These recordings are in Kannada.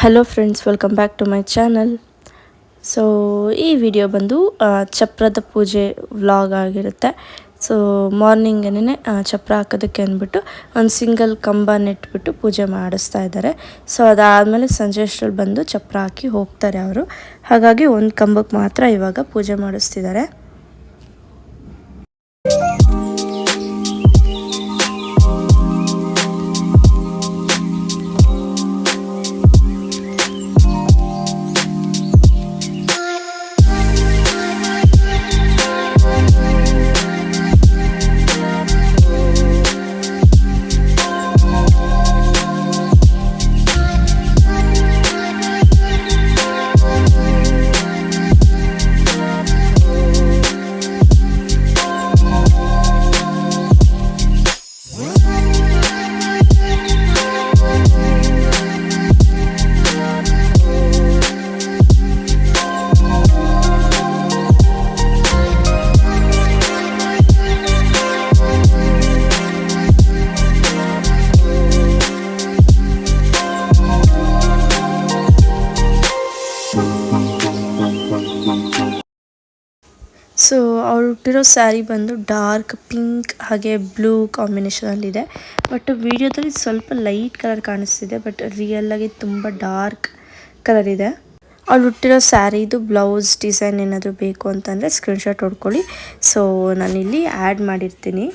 Hello friends welcome back to my channel so ಈ ವಿಡಿಯೋ ಬಂದು ಚಪ್ರದ ಪೂಜೆ ವ್ಲಾಗ್ ಆಗಿರುತ್ತೆ. ಸೊ ಮಾರ್ನಿಂಗೇನೆ ಚಪ್ರ ಹಾಕೋದಕ್ಕೆ ಅಂದ್ಬಿಟ್ಟು, ಒಂದು ಸಿಂಗಲ್ ಕಂಬ ನೆಟ್ಬಿಟ್ಟು ಪೂಜೆ ಮಾಡಿಸ್ತಾ ಇದ್ದಾರೆ. ಸೊ ಅದಾದಮೇಲೆ ಸಂಜೆ ಅಷ್ಟರಲ್ಲಿ ಬಂದು ಚಪ್ರ ಹಾಕಿ ಹೋಗ್ತಾರೆ ಅವರು. ಹಾಗಾಗಿ ಒಂದು ಕಂಬಕ್ಕೆ ಮಾತ್ರ ಇವಾಗ ಪೂಜೆ ಮಾಡಿಸ್ತಿದ್ದಾರೆ. ಹುಟ್ಟಿರೋ ಸ್ಯಾರಿ ಬಂದು ಡಾರ್ಕ್, ಪಿಂಕ್ ಹಾಗೆ ಬ್ಲೂ ಕಾಂಬಿನೇಷನಲ್ಲಿದೆ ಬಟ್ ವಿಡಿಯೋದಲ್ಲಿ ಸ್ವಲ್ಪ ಲೈಟ್ ಕಲರ್ ಕಾಣಿಸ್ತಿದೆ, ಬಟ್ ರಿಯಲ್ ಆಗಿ ತುಂಬ ಡಾರ್ಕ್ ಕಲರ್ ಇದೆ. ಅವ್ಳು ಹುಟ್ಟಿರೋ ಸ್ಯಾರಿದು ಬ್ಲೌಸ್ ಡಿಸೈನ್ ಏನಾದರೂ ಬೇಕು ಅಂತಂದರೆ ಸ್ಕ್ರೀನ್ಶಾಟ್ ಹೊಡ್ಕೊಳ್ಳಿ. ಸೊ ನಾನಿಲ್ಲಿ ಆ್ಯಡ್ ಮಾಡಿರ್ತೀನಿ.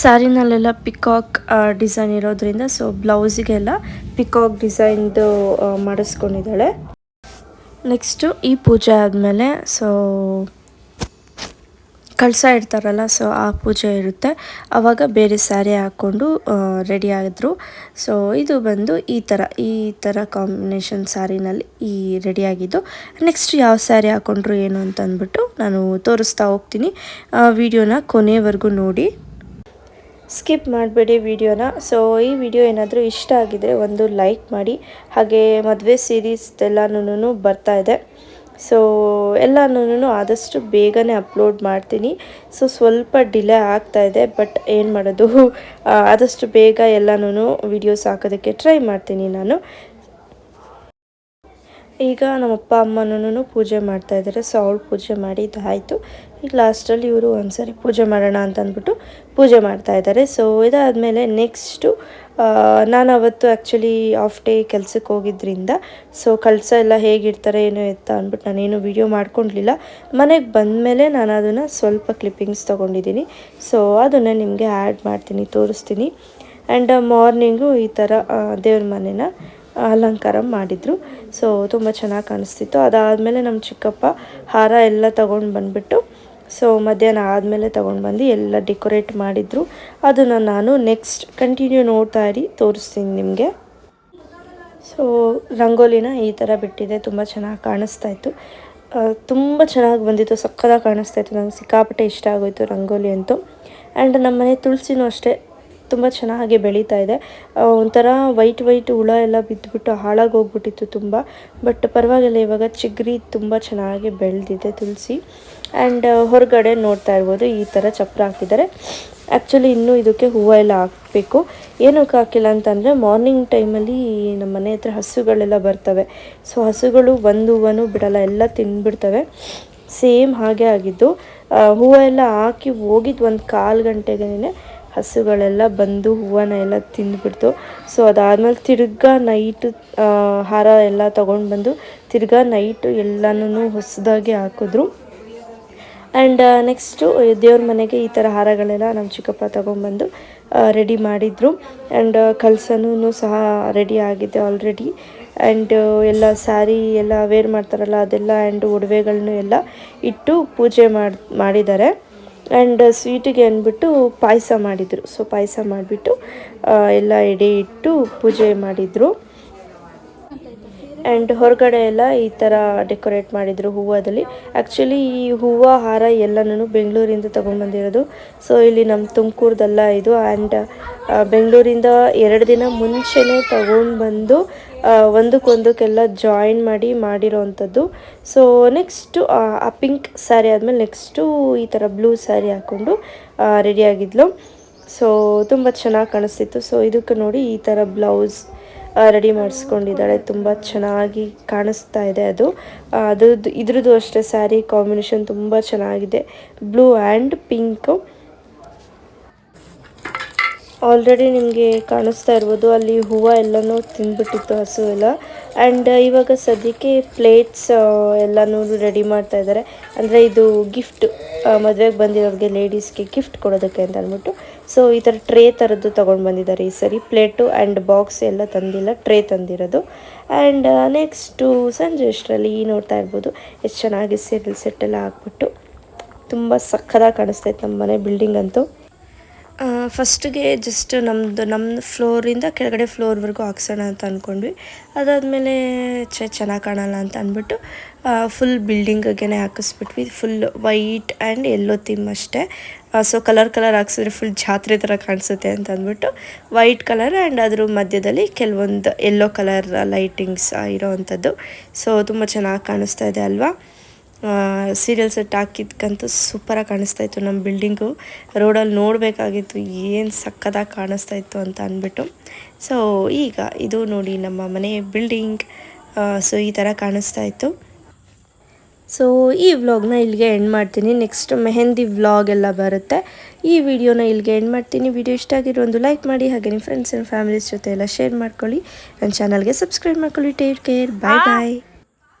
ಸ್ಯಾರಿನಲ್ಲೆಲ್ಲ ಪಿಕಾಕ್ ಡಿಸೈನ್ ಇರೋದ್ರಿಂದ ಸೊ ಬ್ಲೌಸಿಗೆಲ್ಲ ಪಿಕಾಕ್ ಡಿಸೈನ್ದು ಮಾಡಿಸ್ಕೊಂಡಿದ್ದಾಳೆ. ನೆಕ್ಸ್ಟು ಈ ಪೂಜೆ ಆದಮೇಲೆ ಸೊ ಕಳಸ ಇಡ್ತಾರಲ್ಲ ಸೊ ಆ ಪೂಜೆ ಇರುತ್ತೆ. ಆವಾಗ ಬೇರೆ ಸ್ಯಾರಿ ಹಾಕ್ಕೊಂಡು ರೆಡಿ ಆಗಿದ್ರು. ಸೊ ಇದು ಬಂದು ಈ ಥರ ಈ ಥರ ಕಾಂಬಿನೇಷನ್ ಸ್ಯಾರಿನಲ್ಲಿ ಈ ರೆಡಿ ಆಗಿದ್ದು. ನೆಕ್ಸ್ಟ್ ಯಾವ ಸ್ಯಾರಿ ಹಾಕ್ಕೊಂಡ್ರು ಏನು ಅಂತ ಅಂದ್ಬಿಟ್ಟು ನಾನು ತೋರಿಸ್ತಾ ಹೋಗ್ತೀನಿ. ವಿಡಿಯೋನ ಕೊನೆವರೆಗೂ ನೋಡಿ. ಸ್ಕಿಪ್ ಮಾಡಬೇಡಿ ವಿಡಿಯೋನ. ಸೊ ಈ ವಿಡಿಯೋ ಏನಾದರೂ ಇಷ್ಟ ಆಗಿದರೆ ಒಂದು ಲೈಕ್ ಮಾಡಿ. ಹಾಗೆ ಮದುವೆ ಸೀರೀಸ್ ಎಲ್ಲನೂ ಬರ್ತಾ ಇದೆ. ಸೊ ಎಲ್ಲನೂ ಆದಷ್ಟು ಬೇಗನೆ ಅಪ್ಲೋಡ್ ಮಾಡ್ತೀನಿ. ಸೊ ಸ್ವಲ್ಪ ಡಿಲೇ ಆಗ್ತಾ ಇದೆ, ಬಟ್ ಏನು ಮಾಡೋದು? ಆದಷ್ಟು ಬೇಗ ಎಲ್ಲನೂ ವಿಡಿಯೋಸ್ ಹಾಕೋದಕ್ಕೆ ಟ್ರೈ ಮಾಡ್ತೀನಿ ನಾನು. ಈಗ ನಮ್ಮ ಅಪ್ಪ ಅಮ್ಮನೂ ಪೂಜೆ ಮಾಡ್ತಾ ಇದ್ದಾರೆ. ಸೊ ಅವಳು ಪೂಜೆ ಮಾಡಿದ್ದಾಯಿತು ಈಗ ಲಾಸ್ಟಲ್ಲಿ ಇವರು ಒಂದ್ಸರಿ ಪೂಜೆ ಮಾಡೋಣ ಅಂತ ಅಂದ್ಬಿಟ್ಟು ಪೂಜೆ ಮಾಡ್ತಾ ಇದ್ದಾರೆ. ಸೊ ಇದಾದಮೇಲೆ ನೆಕ್ಸ್ಟು ನಾನು ಅವತ್ತು ಆ್ಯಕ್ಚುಲಿ ಆಫ್ ಡೇ ಕೆಲಸಕ್ಕೆ ಹೋಗಿದ್ರಿಂದ ಸೊ ಕಳಸ ಎಲ್ಲ ಹೇಗಿರ್ತಾರೆ, ಏನೋ ಎತ್ತ ಅಂದ್ಬಿಟ್ಟು ನಾನೇನು ವಿಡಿಯೋ ಮಾಡ್ಕೊಂಡಿಲ್ಲ ಮನೆಗೆ ಬಂದಮೇಲೆ ನಾನು ಅದನ್ನು ಸ್ವಲ್ಪ ಕ್ಲಿಪ್ಪಿಂಗ್ಸ್ ತೊಗೊಂಡಿದ್ದೀನಿ. ಸೊ ಅದನ್ನು ನಿಮಗೆ ಆ್ಯಡ್ ಮಾಡ್ತೀನಿ, ತೋರಿಸ್ತೀನಿ. ಆ್ಯಂಡ್ ಮಾರ್ನಿಂಗು ಈ ಥರ ದೇವ್ರ ಮನೆನ ಅಲಂಕಾರ ಮಾಡಿದರು. ಸೊ ತುಂಬ ಚೆನ್ನಾಗಿ ಕಾಣಿಸ್ತಿತ್ತು. ಅದಾದಮೇಲೆ ನಮ್ಮ ಚಿಕ್ಕಪ್ಪ ಹಾರ ಎಲ್ಲ ತೊಗೊಂಡು ಬಂದುಬಿಟ್ಟು ಸೊ ಮಧ್ಯಾಹ್ನ ಆದಮೇಲೆ ತೊಗೊಂಡು ಬಂದು ಎಲ್ಲ ಡೆಕೋರೇಟ್ ಮಾಡಿದರು. ಅದನ್ನು ನಾನು ನೆಕ್ಸ್ಟ್ ಕಂಟಿನ್ಯೂ ನೋಡ್ತಾ ಇರಿ, ತೋರಿಸ್ತೀನಿ ನಿಮಗೆ. ಸೊ ರಂಗೋಲಿನ ಈ ಥರ ಬಿಟ್ಟಿದೆ, ತುಂಬ ಚೆನ್ನಾಗಿ ಕಾಣಿಸ್ತಾ ಇತ್ತು. ತುಂಬ ಚೆನ್ನಾಗಿ ಬಂದಿತ್ತು, ಸಕ್ಕದಾಗಿ ಕಾಣಿಸ್ತಾ ಇತ್ತು. ನಂಗೆ ಸಿಕ್ಕಾಪಟ್ಟೆ ಇಷ್ಟ ಆಗೋಯಿತು ರಂಗೋಲಿ ಅಂತೂ. ಆ್ಯಂಡ್ ನಮ್ಮ ಮನೆ ತುಳಸಿನೂ ಅಷ್ಟೇ, ತುಂಬ ಚೆನ್ನಾಗಿ ಬೆಳೀತಾ ಇದೆ. ಒಂಥರ ವೈಟ್ ವೈಟ್ ಹುಳ ಎಲ್ಲ ಬಿದ್ದುಬಿಟ್ಟು ಹಾಳಾಗಿ ಹೋಗ್ಬಿಟ್ಟಿತ್ತು ತುಂಬ. ಬಟ್ ಪರವಾಗಿಲ್ಲ, ಇವಾಗ ಚಿಗ್ರಿ ತುಂಬ ಚೆನ್ನಾಗಿ ಬೆಳೆದಿದೆ ತುಳಸಿ. ಆ್ಯಂಡ್ ಹೊರಗಡೆ ನೋಡ್ತಾ ಇರ್ಬೋದು, ಈ ಥರ ಚಪ್ಪರ ಹಾಕಿದ್ದಾರೆ ಆ್ಯಕ್ಚುಲಿ ಇನ್ನೂ ಇದಕ್ಕೆ ಹೂವು ಎಲ್ಲ ಹಾಕಬೇಕು. ಏನಕ್ಕೆ ಹಾಕಿಲ್ಲ ಅಂತಂದರೆ ಮಾರ್ನಿಂಗ್ ಟೈಮಲ್ಲಿ ನಮ್ಮ ಮನೆ ಹತ್ರ ಹಸುಗಳೆಲ್ಲ ಬರ್ತವೆ. ಸೊ ಹಸುಗಳು ಒಂದು ಹೂವನು ಬಿಡಲ್ಲ, ಎಲ್ಲ ತಿಂದುಬಿಡ್ತವೆ. ಸೇಮ್ ಹಾಗೆ ಆಗಿದ್ದು ಹೂವು ಎಲ್ಲ ಹಾಕಿ ಹೋಗಿದ್ದು ಒಂದು ಕಾಲು ಗಂಟೆಗೇ ಹಸುಗಳೆಲ್ಲ ಬಂದು ಹೂವನ್ನ ಎಲ್ಲ ತಿಂದ್ಬಿಡ್ತು. ಸೊ ಅದಾದಮೇಲೆ ತಿರ್ಗಾ ನೈಟು ಹಾರ ಎಲ್ಲ ತೊಗೊಂಡು ಬಂದು ತಿರ್ಗಾ ನೈಟು ಎಲ್ಲನೂ ಹೊಸದಾಗಿ ಹಾಕಿದ್ರು. ಆ್ಯಂಡ್ ನೆಕ್ಸ್ಟು ದೇವ್ರ ಮನೆಗೆ ಈ ಥರ ಹಾರಗಳೆಲ್ಲ ನಮ್ಮ ಚಿಕ್ಕಪ್ಪ ತೊಗೊಂಬಂದು ರೆಡಿ ಮಾಡಿದರು. ಆ್ಯಂಡ್ ಕಲ್ಸನೂ ಸಹ ರೆಡಿ ಆಗಿದೆ ಆಲ್ರೆಡಿ ಆ್ಯಂಡ್ ಎಲ್ಲ ಸ್ಯಾರಿ ಎಲ್ಲ ವೇರ್ ಮಾಡ್ತಾರಲ್ಲ ಅದೆಲ್ಲ ಆ್ಯಂಡ್ ಒಡವೆಗಳನ್ನೂ ಎಲ್ಲ ಇಟ್ಟು ಪೂಜೆ ಮಾಡಿ, ಮಾಡಿದ್ದಾರೆ. ಆ್ಯಂಡ್ ಸ್ವೀಟಿಗೆ ಅಂದ್ಬಿಟ್ಟು ಪಾಯಸ ಮಾಡಿದರು. ಸೊ ಪಾಯಸ ಮಾಡಿಬಿಟ್ಟು ಎಲ್ಲ ಎಡೆ ಇಟ್ಟು ಪೂಜೆ ಮಾಡಿದರು. ಆ್ಯಂಡ್ ಹೊರಗಡೆ ಎಲ್ಲ ಈ ಥರ ಡೆಕೋರೇಟ್ ಮಾಡಿದರು ಹೂವದಲ್ಲಿ. ಆ್ಯಕ್ಚುಲಿ ಈ ಹೂವು, ಹಾರ ಎಲ್ಲನೂ ಬೆಂಗಳೂರಿಂದ ತೊಗೊಂಡ್ಬಂದಿರೋದು ಸೊ ಇಲ್ಲಿ ನಮ್ಮ ತುಮಕೂರ್ದೆಲ್ಲ ಇದು ಆ್ಯಂಡ್ ಬೆಂಗಳೂರಿಂದ ಎರಡು ದಿನ ಮುಂಚೆನೇ ತಗೊಂಡು ಬಂದು ಒಂದಕ್ಕೊಂದಕ್ಕೆಲ್ಲ ಜಾಯಿನ್ ಮಾಡಿ ಮಾಡಿರೋವಂಥದ್ದು ಸೊ ನೆಕ್ಸ್ಟು ಆ ಪಿಂಕ್ ಸ್ಯಾರಿ ಆದಮೇಲೆ ನೆಕ್ಸ್ಟು ಈ ಥರ ಬ್ಲೂ ಸ್ಯಾರಿ ಹಾಕ್ಕೊಂಡು ರೆಡಿಯಾಗಿದ್ಲು ಸೊ ತುಂಬ ಚೆನ್ನಾಗಿ ಕಾಣಿಸ್ತಿತ್ತು. ಸೊ ಇದಕ್ಕೆ ನೋಡಿ ಈ ಥರ ಬ್ಲೌಸ್ ರೆಡಿ ಮಾಡಿಸ್ಕೊಂಡಿದ್ದಾಳೆ. ತುಂಬ ಚೆನ್ನಾಗಿ ಕಾಣಿಸ್ತಾ ಇದೆ ಅದು. ಅದು ಇದ್ರದ್ದು ಅಷ್ಟೇ ಸ್ಯಾರಿ ಕಾಂಬಿನೇಷನ್ ತುಂಬ ಚೆನ್ನಾಗಿದೆ. Blue and pink. ಆಲ್ರೆಡಿ ನಿಮಗೆ ಕಾಣಿಸ್ತಾ ಇರ್ಬೋದು, ಅಲ್ಲಿ ಹೂವು ಎಲ್ಲನೂ ತಿಂದ್ಬಿಟ್ಟಿತ್ತು ಹಸು ಎಲ್ಲ. ಆ್ಯಂಡ್ ಇವಾಗ ಸದ್ಯಕ್ಕೆ ಪ್ಲೇಟ್ಸ್ ಎಲ್ಲನೂ ರೆಡಿ ಮಾಡ್ತಾ ಇದ್ದಾರೆ. ಅಂದರೆ ಇದು ಗಿಫ್ಟ್ ಮದುವೆಗೆ ಬಂದಿರೋರಿಗೆ ಲೇಡೀಸ್ಗೆ ಗಿಫ್ಟ್ ಕೊಡೋದಕ್ಕೆ ಅಂತ ಅಂದ್ಬಿಟ್ಟು. ಸೊ ಈ ಥರ ಟ್ರೇ ಥರದ್ದು ತೊಗೊಂಡು ಬಂದಿದ್ದಾರೆ ಈ ಸರಿ. ಪ್ಲೇಟು ಆ್ಯಂಡ್ ಬಾಕ್ಸ್ ಎಲ್ಲ ತಂದಿಲ್ಲ ಟ್ರೇ ತಂದಿರೋದು. ಆ್ಯಂಡ್ ನೆಕ್ಸ್ಟು ಸಂಜೆ ಅಷ್ಟರಲ್ಲಿ ನೋಡ್ತಾ ಇರ್ಬೋದು. ಎಷ್ಟು ಚೆನ್ನಾಗಿ ಸೆಟಲ್ ಸೆಟ್ ಎಲ್ಲ ಹಾಕ್ಬಿಟ್ಟು. ತುಂಬ ಸಕ್ಕದಾಗಿ ಕಾಣಿಸ್ತಾ ಇತ್ತು ನಮ್ಮ ಮನೆ ಬಿಲ್ಡಿಂಗ್ ಅಂತೂ. ಫಸ್ಟಿಗೆ ಜಸ್ಟ್ ನಮ್ಮದು ನಮ್ಮ ಫ್ಲೋರಿಂದ ಕೆಳಗಡೆ ಫ್ಲೋರ್ವರೆಗೂ ಹಾಕ್ಸೋಣ ಅಂತ ಅಂದ್ಕೊಂಡ್ವಿ ಅದಾದಮೇಲೆ ಛೆ, ಚೆನ್ನಾಗಿ ಕಾಣಲ್ಲ ಅಂತ ಅಂದ್ಬಿಟ್ಟು ಫುಲ್ ಬಿಲ್ಡಿಂಗಿಗೆ ಹಾಕಿಸ್ಬಿಟ್ವಿ. Full white and yellow theme ಅಷ್ಟೇ. ಸೊ ಕಲರ್ ಕಲರ್ ಹಾಕ್ಸಿದ್ರೆ ಫುಲ್ ಜಾತ್ರೆ ಥರ ಕಾಣಿಸುತ್ತೆ ಅಂತ ಅಂದ್ಬಿಟ್ಟು ವೈಟ್ ಕಲರ್ ಆ್ಯಂಡ್ ಅದ್ರ ಮಧ್ಯದಲ್ಲಿ ಕೆಲವೊಂದು ಎಲ್ಲೋ ಕಲರ್ ಲೈಟಿಂಗ್ಸ್ ಇರೋವಂಥದ್ದು ಸೊ ತುಂಬ ಚೆನ್ನಾಗಿ ಕಾಣಿಸ್ತಾ ಇದೆ ಅಲ್ವಾ? ಸೀರಿಯಲ್ ಸೆಟ್ ಹಾಕಿದ್ಕಂತೂ ಸೂಪರಾಗಿ ಕಾಣಿಸ್ತಾ ಇತ್ತು ನಮ್ಮ ಬಿಲ್ಡಿಂಗು ರೋಡಲ್ಲಿ ನೋಡಬೇಕಾಗಿತ್ತು ಏನು ಸಕ್ಕದಾಗಿ ಕಾಣಿಸ್ತಾ ಇತ್ತು ಅಂತ ಅಂದ್ಬಿಟ್ಟು. ಸೊ ಈಗ ಇದು ನೋಡಿ ನಮ್ಮ ಮನೆ ಬಿಲ್ಡಿಂಗ್ ಸೊ ಈ ಥರ ಕಾಣಿಸ್ತಾ ಇತ್ತು ಸೊ ಈ ವ್ಲಾಗ್ನ ಇಲ್ಲಿಗೆ ಎಂಡ್ ಮಾಡ್ತೀನಿ. ನೆಕ್ಸ್ಟ್ ಮೆಹಂದಿ ವ್ಲಾಗ್ ಎಲ್ಲ ಬರುತ್ತೆ. ಈ ವಿಡಿಯೋನ ಇಲ್ಲಿಗೆ ಎಂಡ್ ಮಾಡ್ತೀನಿ. ವಿಡಿಯೋ ಇಷ್ಟ ಆಗಿರೋ ಒಂದು ಲೈಕ್ ಮಾಡಿ ಹಾಗೆ ನಿಮ್ಮ ಫ್ರೆಂಡ್ಸ್ ಆ್ಯಂಡ್ ಫ್ಯಾಮಿಲೀಸ್ ಜೊತೆ ಎಲ್ಲ ಶೇರ್ ಮಾಡ್ಕೊಳ್ಳಿ. ನನ್ನ ಚಾನಲ್ಗೆ ಸಬ್ಸ್ಕ್ರೈಬ್ ಮಾಡ್ಕೊಳ್ಳಿ. ಟೇಕ್ ಕೇರ್ ಬಾಯ್ ಬಾಯ್